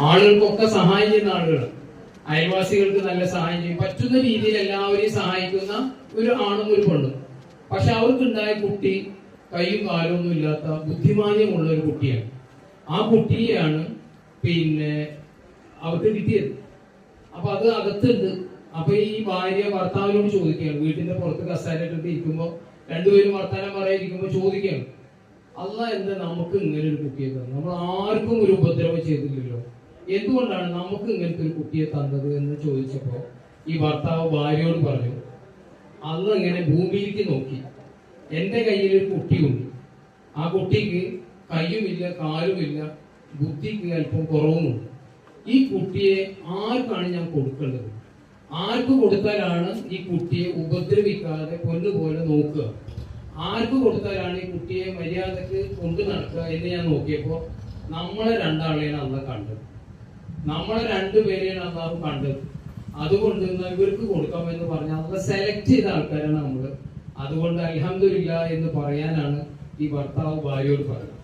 ആളുകൾക്കൊക്കെ സഹായം ചെയ്യുന്ന ആളുകൾ അയൽവാസികൾക്ക് നല്ല സഹായം ചെയ്യും. പറ്റുന്ന രീതിയിൽ എല്ലാവരെയും സഹായിക്കുന്ന ഒരു ആണും ഒരു പെണ്ണും. പക്ഷെ അവർക്കുണ്ടായ കുട്ടി കൈയും കാലും ഒന്നും ഇല്ലാത്ത ബുദ്ധിമാന്യമുള്ള ഒരു കുട്ടിയാണ്. ആ കുട്ടിയെയാണ് പിന്നെ അവർക്ക് കിട്ടിയത്. അപ്പൊ അത് അകത്തുണ്ട്. അപ്പൊ ഈ ഭാര്യ ഭർത്താവിനോട് ചോദിക്കുകയാണ്. വീട്ടിന്റെ പുറത്ത് കസാരയിട്ടിട്ട് ഇരിക്കുമ്പോ രണ്ടുപേരും വർത്താനം പറയാതിരിക്കുമ്പോ ചോദിക്കുകയാണ്. അല്ല എന്താ നമുക്ക് ഇങ്ങനെ ഒരു കുട്ടിയെ നമ്മൾ ആർക്കും ഒരു ഉപദ്രവം ചെയ്തില്ലല്ലോ. എന്തുകൊണ്ടാണ് നമുക്ക് ഇങ്ങനത്തെ ഒരു കുട്ടിയെ തന്നത് എന്ന് ചോദിച്ചപ്പോ ഈ ഭർത്താവ് ഭാര്യയോട് പറഞ്ഞു അന്ന് ഇങ്ങനെ ഭൂമിയിലേക്ക് നോക്കി. എന്റെ കയ്യിൽ ഒരു കുട്ടിയുണ്ട്. ആ കുട്ടിക്ക് കയ്യുമില്ല കാലുമില്ല ബുദ്ധിക്ക് അല്പം കുറവുമുണ്ട്. ഈ കുട്ടിയെ ആർക്കാണ് ഞാൻ കൊടുക്കേണ്ടത്? ആർക്ക് കൊടുത്താലാണ് ഈ കുട്ടിയെ ഉപദ്രവിക്കാതെ പൊന്നുപോലെ നോക്കുക? ആർക്ക് കൊടുത്താലാണ് ഈ കുട്ടിയെ മര്യാദയ്ക്ക് കൊണ്ടു നടക്കുക? എന്ന് ഞാൻ നോക്കിയപ്പോൾ നമ്മളെ രണ്ടാളെയാണ് അന്ന് കണ്ടത്. നമ്മളെ രണ്ടുപേരെയാണ് അള്ളാഹു കണ്ടത്. അതുകൊണ്ട് ഇവർക്ക് കൊടുക്കാം എന്ന് പറഞ്ഞാൽ അള്ള സെലക്ട് ചെയ്ത ആൾക്കാരാണ് നമ്മൾ അതുകൊണ്ട് അലഹമില്ല എന്ന് പറയാനാണ് ഈ ഭർത്താവ് ഭാര്യയോട് പറയുന്നത്.